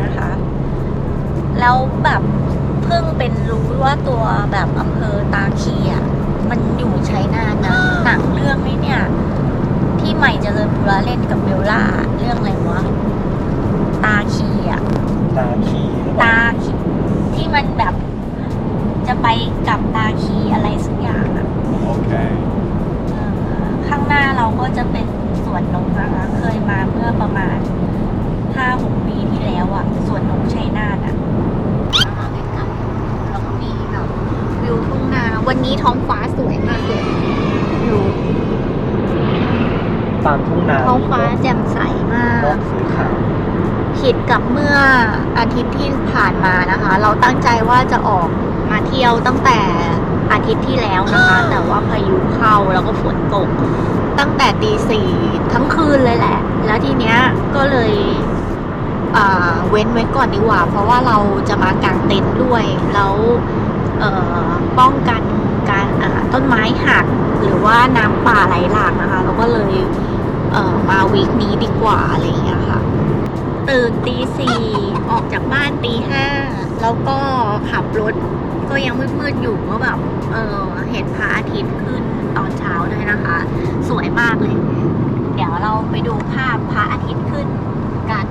นาทแล้วนะคะ แล้วแบบเพิ่งเป็นรู้ว่าตัวแบบอำเภอตาคีอะมันอยู่ชัยนาทนะหนังเรื่องนี้เนี่ย ที่ใหม่เจริญบุระเล่นกับเบลล่าเรื่องอะไรวะตาคีอะตาคีหรือเปล่าตาคีที่มันแบบจะไปกับตาคีอะไรสักอย่างอะโอเคเออข้างหน้าเราก็จะเป็นสวนนกนะคะเคยมาเมื่อประมาณ ห้าหกปีที่แล้วอะสวนนกชัยนาทอะมาใกล้ๆแล้วก็มีแบบวิวทุ่งนา วันนี้ท้องฟ้าสวยมากเลยดูตามทุ่งนาท้องฟ้าแจ่มใสมานกกสีขาวผิดกับเมื่ออาทิตย์ที่ผ่านมานะคะ เราตั้งใจว่าจะออกมาเที่ยวตั้งแต่อาทิตย์ที่แล้วนะคะ แต่ว่าพายุเข้าแล้วก็ฝนตก ตั้งแต่ตีสี่ทั้งคืนเลยแหละ แล้วทีเนี้ยก็เลยอ่า เว้นไว้ก่อนดีกว่า เพราะว่าเราจะมากางเต็นท์ด้วย แล้วป้องกันการต้นไม้หัก หรือว่าน้ำป่าไหลหลากนะคะ เราก็เลยเมาวีคนี้ดีกว่าอะไรอย่างเงี้ยค่ะ ตื่นตีสี่ออกจากบ้านตีห้าแล้วก็ขับรถก็ยังมืดๆอยู่ก็แบบเออเห็นพระอาทิตย์ขึ้นตอนเช้าด้วยนะคะ สวยมากเลย เดี๋ยวเราไปดูภาพพระอาทิตย์ขึ้นกัน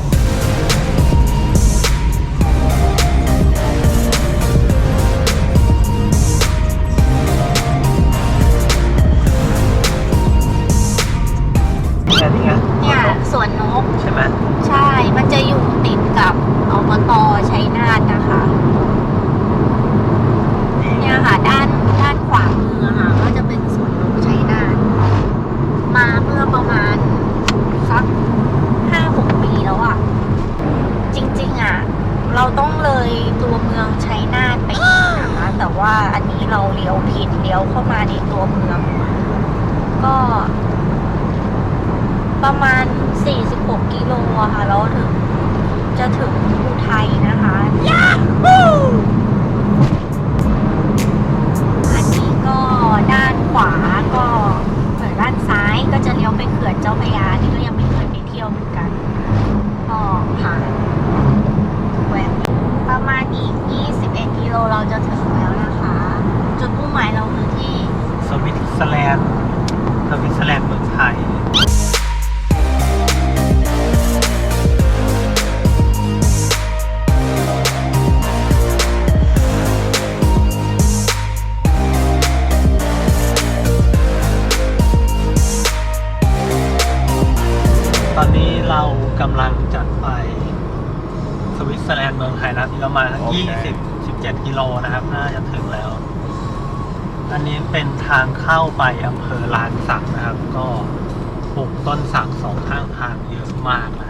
ไงนี่ไงเนี่ยสวนนก ใช่ไหมใช่ มันจะอยู่ติดกับอบตชัยนาทนะคะนี่เนี่ยค่ะด้านด้านขวามือค่ะ ก็จะเป็นสวนนกชัยนาทมาเมื่อประมาณสักห้าหกปีแล้วอะ่ะ จริง ๆอะ เราต้องเลยตัวเมืองชัยนาทไปอีกนะคะ แต่ว่าอันนี้เราเลี้ยวผิดเลี้ยวเข้ามาในตัวเมือง ก็ ประมาณ 46 กิโลอะค่ะ แล้วถึง จะถึงอุทัยนะคะ ยาฮู ตอนนี้เรากำลังจะไปสวิตเซอร์แลนด์เมืองไทยนะครับอีกประมาณสักโอเค ยี่สิบสิบเจ็ดกิโลนะครับ น่าจะถึงแล้ว อันนี้เป็นทางเข้าไปอำเภอลานสักนะครับ ก็ปลูกต้นสักสองข้างทางเยอะมากนะ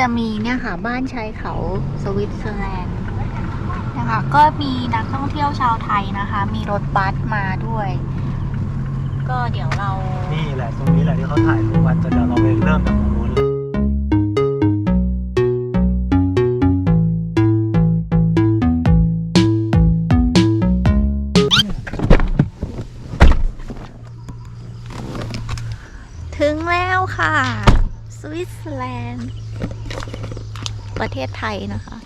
จะมีเนี่ยค่ะบ้านชายเขาสวิตเซอร์แลนด์นะคะก็มีนักท่องเที่ยวชาวไทยนะคะ มีรถบัสมาด้วย ก็เดี๋ยวเรา นี่แหละตรงนี้แหละที่เขาถ่ายรูปกันแต่เดี๋ยวเราไปเริ่มจากตรงนู้นเลยถึงแล้วค่ะ สวิตเซอร์แลนด์ ประเทศไทยนะคะ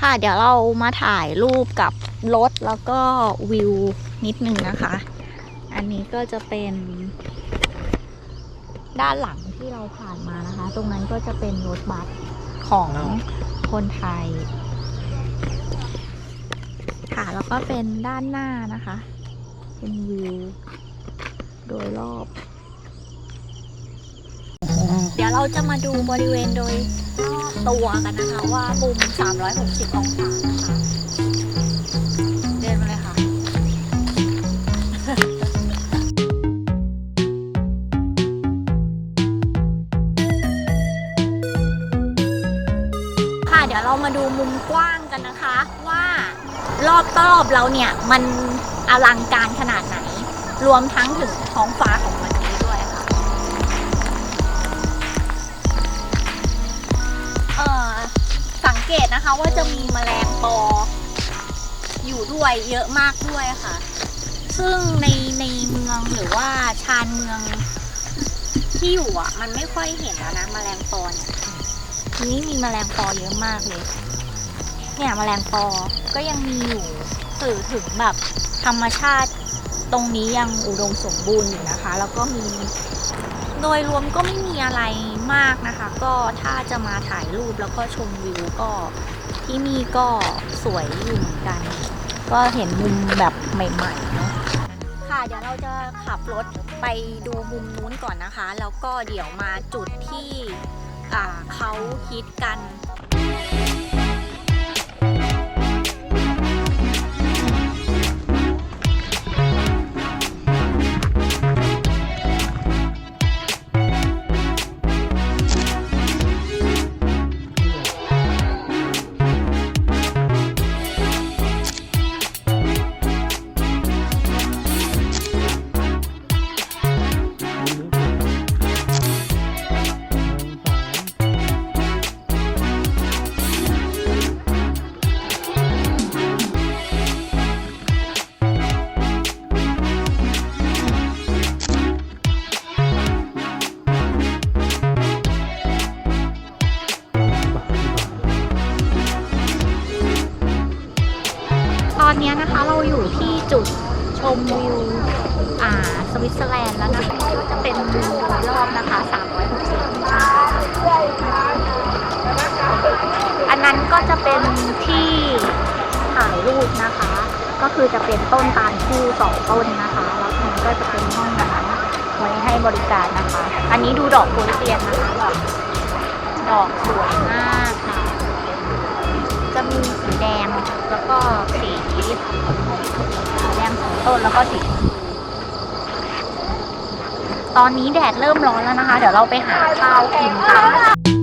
ค่ะเดี๋ยวเรามาถ่ายรูปกับรถแล้วก็วิวนิดนึงนะคะ อันนี้ก็จะเป็นด้านหลังที่เราผ่านมานะคะ ตรงนั้นก็จะเป็นรถบัสของคนไทย ค่ะแล้วก็เป็นด้านหน้านะคะ เป็นวิวโดยรอบ เดี๋ยวเราจะมาดูบริเวณโดยรอบตัวกันนะคะว่ามุม 360 องศานะคะเดินมาเลยค่ะ ค่ะเดี๋ยวเรามาดูมุมกว้างกันนะคะว่ารอบรอบเราเนี่ยมันอลังการขนาดไหน รวมทั้งถึงท้องฟ้าของ นะคะว่าจะมีแมลงปอ อยู่ด้วยเยอะมากด้วยค่ะ ซึ่งในในเมืองหรือว่าชานเมือง ที่อยู่อะ มันไม่ค่อยเห็นแล้วนะแมลงปอเนี่ยทีนี้มีแมลงปอเยอะมากเลย เนี่ยแมลงปอก็ยังมีอยู่สื่อถึงแบบธรรมชาติตรงนี้ยังอุดมสมบูรณ์อยู่นะคะ แล้วก็มีโดยรวมก็ไม่มีอะไรมากนะคะ ก็ถ้าจะมาถ่ายรูปแล้วก็ชมวิวก็ ที่นี่ก็สวยอยู่เหมือนกัน ก็เห็นมุมแบบใหม่ๆเนาะค่ะเดี๋ยวเราจะขับรถไปดูมุมนู้นก่อนนะคะ แล้วก็เดี๋ยวมาจุดที่เขาฮิตกัน นนี้นะคะเราอยู่ที่จุดชมวิวอ่าสวิตเซอร์แลนด์แล้วนะคะก็จะเป็นวิวรอบนะคะ 360องศาอันนั้นก็จะเป็นที่ถ่ายรูปนะคะ ก็คือจะเป็นต้นตาลคู่สองต้นนะคะ แล้วตรงนี้ก็จะเป็นห้องน้ำไว้ให้บริการนะคะ อันนี้ดูดอกโพลิเซียนนะคะแบบดอกสวยมากค่ะ จะมีสีแดงแล้วก็สี สีแดงสองต้นแล้วก็สีตอนนี้แดดเริ่มร้อนแล้วนะคะ เดี๋ยวเราไปหาข้าวกินกัน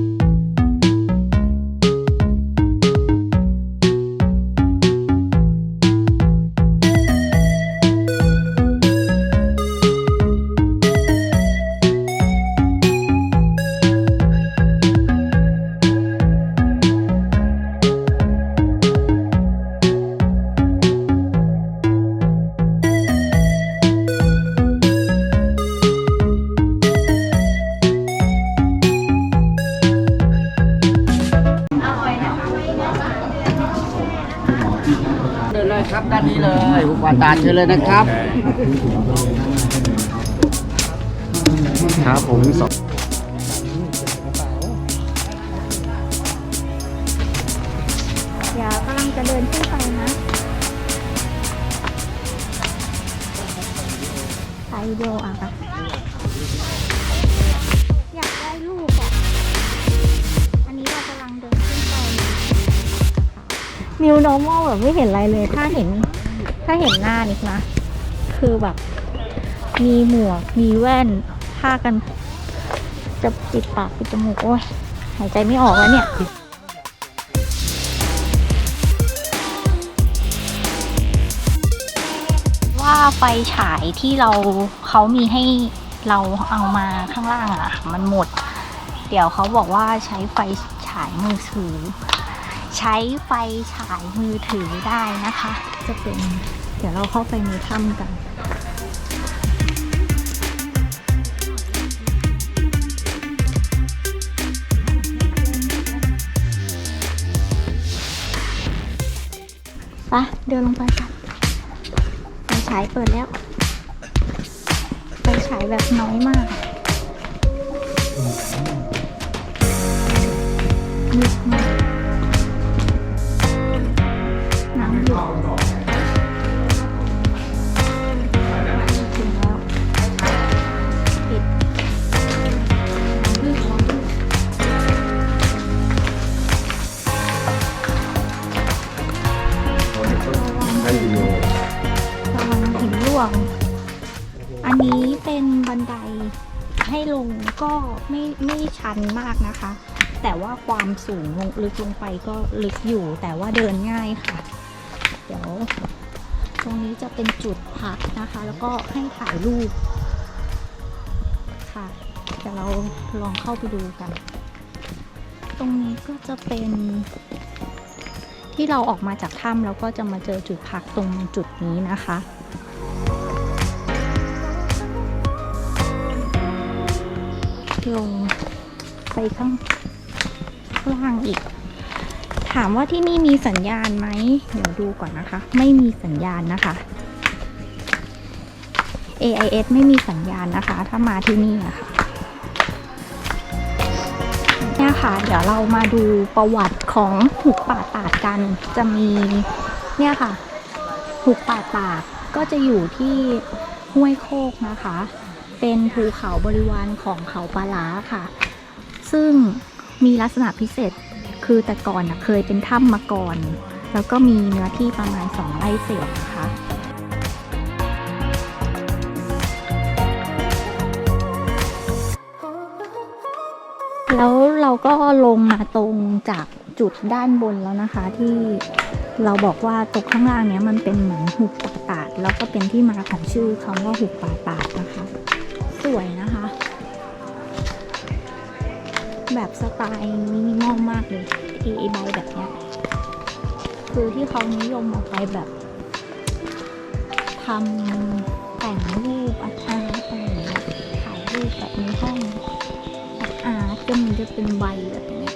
ดินเลยครับด้านนี้เลยอุปตาเชิญเลยนะครับ ครับผมสองเดี๋ยวกำลังจะเดินขึ้นไปนะถ่ายวิดีโออะค่ะอยากได้รูปอะ อันนี้เรากำลังเดินขึ้นไป New normal แบบไม่เห็นอะไรเลย ถ้าเห็น ถ้าเห็นหน้านิกนะ คือแบบ มีหมวก มีแว่น ผ้ากัน จะปิดปากปิดจมูก โอ้ย หายใจไม่ออกแล้วเนี่ยว่าไฟฉายที่เราเขามีให้เราเอามาข้างล่างอะมันหมด เดี๋ยวเขาบอกว่าใช้ไฟฉายมือถือ ใช้ไฟฉายมือถือได้นะคะ จะเป็นเดี๋ยวเราเข้าไปในถ้ำกันไปเดินลงไปกันไฟฉายเปิดแล้วไฟฉายแบบน้อยมาก ชันมากนะคะ แต่ว่าความสูงลงลึกลงไปก็ลึกอยู่ แต่ว่าเดินง่ายค่ะ เดี๋ยว ตรงนี้จะเป็นจุดพักนะคะ แล้วก็ให้ถ่ายรูปค่ะเดี๋ยวเราลองเข้าไปดูกัน ตรงนี้ก็จะเป็นที่เราออกมาจากถ้ำแล้วก็จะมาเจอจุดพักตรงจุดนี้นะคะลง ไปข้างล่างอีก ถามว่าที่นี่มีสัญญาณไหม เดี๋ยวดูก่อนนะคะ ไม่มีสัญญาณนะคะ AIS ไม่มีสัญญาณนะคะ ถ้ามาที่นี่อะคะเนี่ยค่ะ เดี๋ยวเรามาดูประวัติของหุบป่าตาดกัน จะมีเนี่ยค่ะ หุบป่าตาดก็จะอยู่ที่ห้วยโคกนะคะ เป็นภูเขาบริวารของเขาปลาล้าค่ะ ซึ่งมีลักษณะพิเศษคือแต่ก่อนนะเคยเป็นถ้ำมาก่อน แล้วก็มีเนื้อที่ประมาณสองไร่เศษนะคะแล้วเราก็ลงมาตรงจากจุดด้านบนแล้วนะคะ ที่เราบอกว่าตรงข้างล่างเนี้ยมันเป็นเหมือนหุบป่าตาดแล้วก็เป็นที่มาของชื่อคำว่าหุบป่าตาดนะคะ สวยนะ แบบสไตล์มินิมอลมากเลยที่ไอใบแบบเนี้ยคือที่เขานิยมออกไปแบบทำแต่งรูปอาร์ตอาร์ตอะไรอย่างเงี้ยถ่ายรูปแบบในห้องอาร์ตก็มันจะเป็นใบแบบเนี้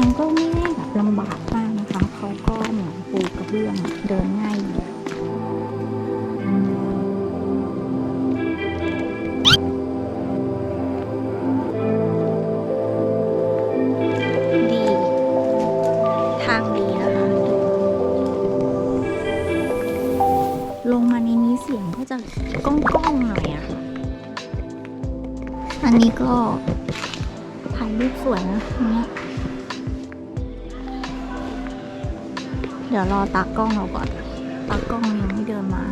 างก็ไม่ได้แบบลำบากมากนะคะ เขาก็เหมือนปูกระเบื้องเดินง่ายอยู่ ดี๋ยวรอตากล้องเราก่อน ตากล้องยังไม่เดินมา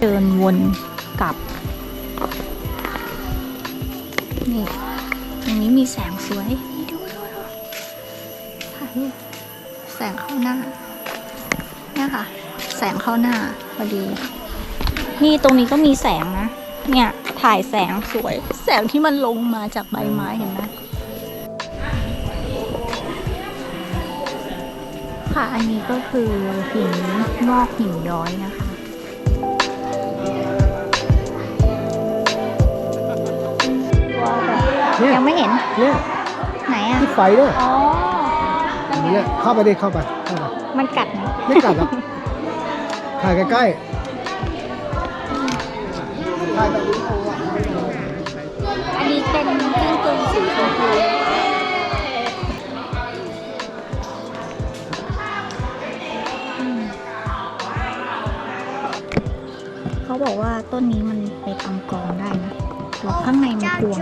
เดินวนกลับ นี่ตรงนี้มีแสงสวย นี่ดูดูดูถ่ายรูปแสงเข้าหน้า เนี่ยค่ะ แสงเข้าหน้าพอดี นี่ตรงนี้ก็มีแสงนะ เนี่ยถ่ายแสงสวย แสงที่มันลงมาจากใบไม้เห็นไหม ค่ะ อันนี้ก็คือหินงอกหินย้อยนะคะเนี่ยยังไม่เห็น เนี่ยไหนอะที่ไฟด้วยอ๋อเนี่ยเข้าไปดิเข้าไปเข้าไป มันกัดไหมไม่กัดหรอกถ่ายใกล้ๆถ่ายแบบนี้ อันนี้เป็นกิ้งกือสีชมพู บอกว่าต้นนี้มันไปทำกรองได้นะแล้วข้างในมันกวง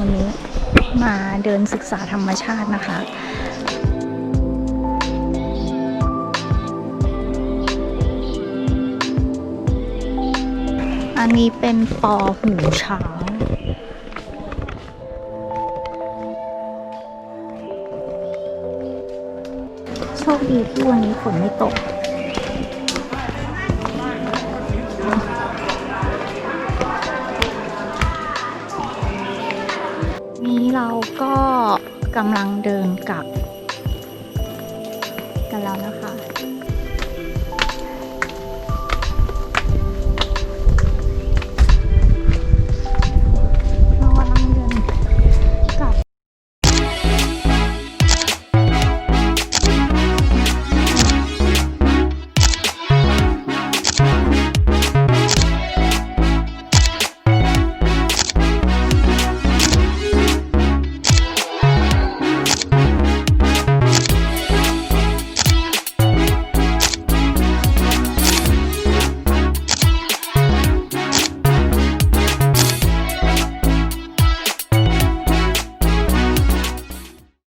วันนี้มาเดินศึกษาธรรมชาตินะคะอันนี้เป็นปอหูช้างโชคดีที่วันนี้ฝนไม่ตก กำลังเดินกลับ